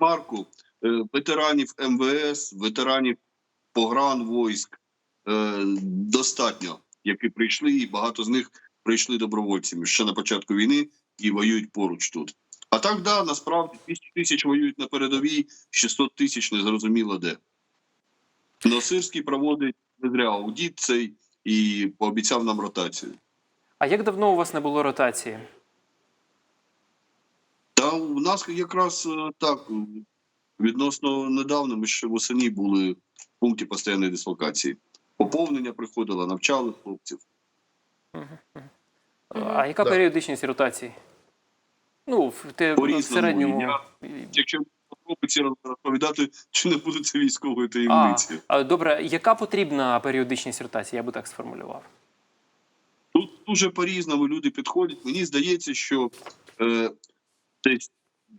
ремарку е, ветеранів МВС, ветеранів погран войськ е, достатньо, які прийшли, і багато з них прийшли добровольцями ще на початку війни і воюють поруч тут. А так, да, насправді 200 тисяч воюють на передовій, 600 тисяч незрозуміло де. Носирський проводить не зря аудіт цей і пообіцяв нам ротацію. А як давно у вас не було ротації? Та у нас якраз е, так е, відносно недавно. Ми ще восені були в пункті постійної дислокації. Поповнення приходило, навчали хлопців. А яка Да. періодичність ротації? Ну, в, те, в середньому. Я- Якщо подробиці розповідати, чи не буде це військовою А, таємницею. а, добре, яка потрібна періодичність ротації? Я би так сформулював. Тут дуже по-різному люди підходять. Мені здається, що е, десь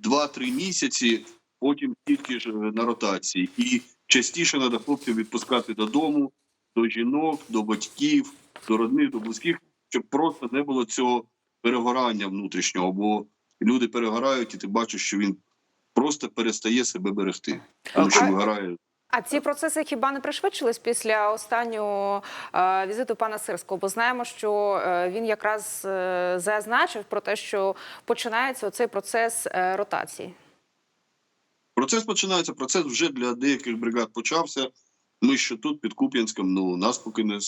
2-3 місяці, потім тільки ж е, на ротації. І частіше треба хлопців відпускати додому, до жінок, до батьків, до родних, до близьких, щоб просто не було цього перегорання внутрішнього, бо люди перегорають, і ти бачиш, що він просто перестає себе берегти, тому що А- вигорає. А ці процеси хіба не пришвидшились після останнього е, візиту пана Сирського? Бо знаємо, що е, він якраз е, зазначив про те, що починається цей процес е, ротації. Процес починається. Процес вже для деяких бригад почався. Ми ще тут під Куп'янськом, ну нас поки не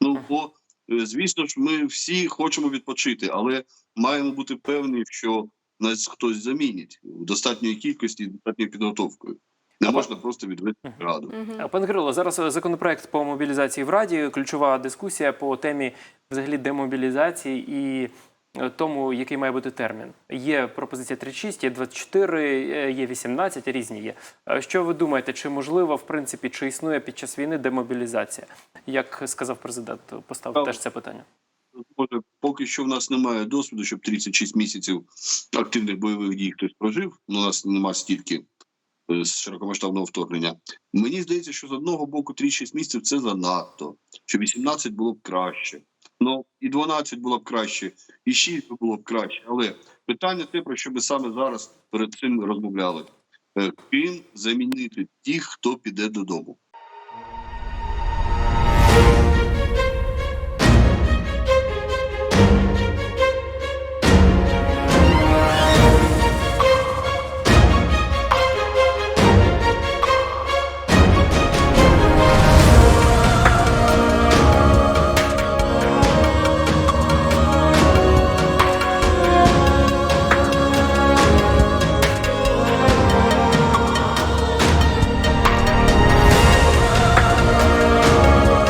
ну бо звісно ж, ми всі хочемо відпочити, але маємо бути певні, що нас хтось замінить в достатньої кількості, достатньою підготовкою. Можна просто відвести бригаду. А, Пане Кирило, зараз е, законопроект по мобілізації в Раді. Ключова дискусія по темі взагалі демобілізації і е, тому, який має бути термін. Є пропозиція 36, є 24, е, є 18, різні є. Е, Що ви думаєте, чи можливо, в принципі, чи існує під час війни демобілізація? Як сказав президент, поставив теж це питання. Може, поки що в нас немає досвіду, щоб 36 місяців активних бойових дій хтось прожив. У нас немає стільки е, Е, з широкомасштабного вторгнення. Мені здається, що з одного боку 3-6 місяців це занадто, що 18 було б краще. Ну і 12 було б краще, і 6 було б краще. Але питання те, про що ми саме зараз перед цим розмовляли: е, ким замінити тих, хто піде додому.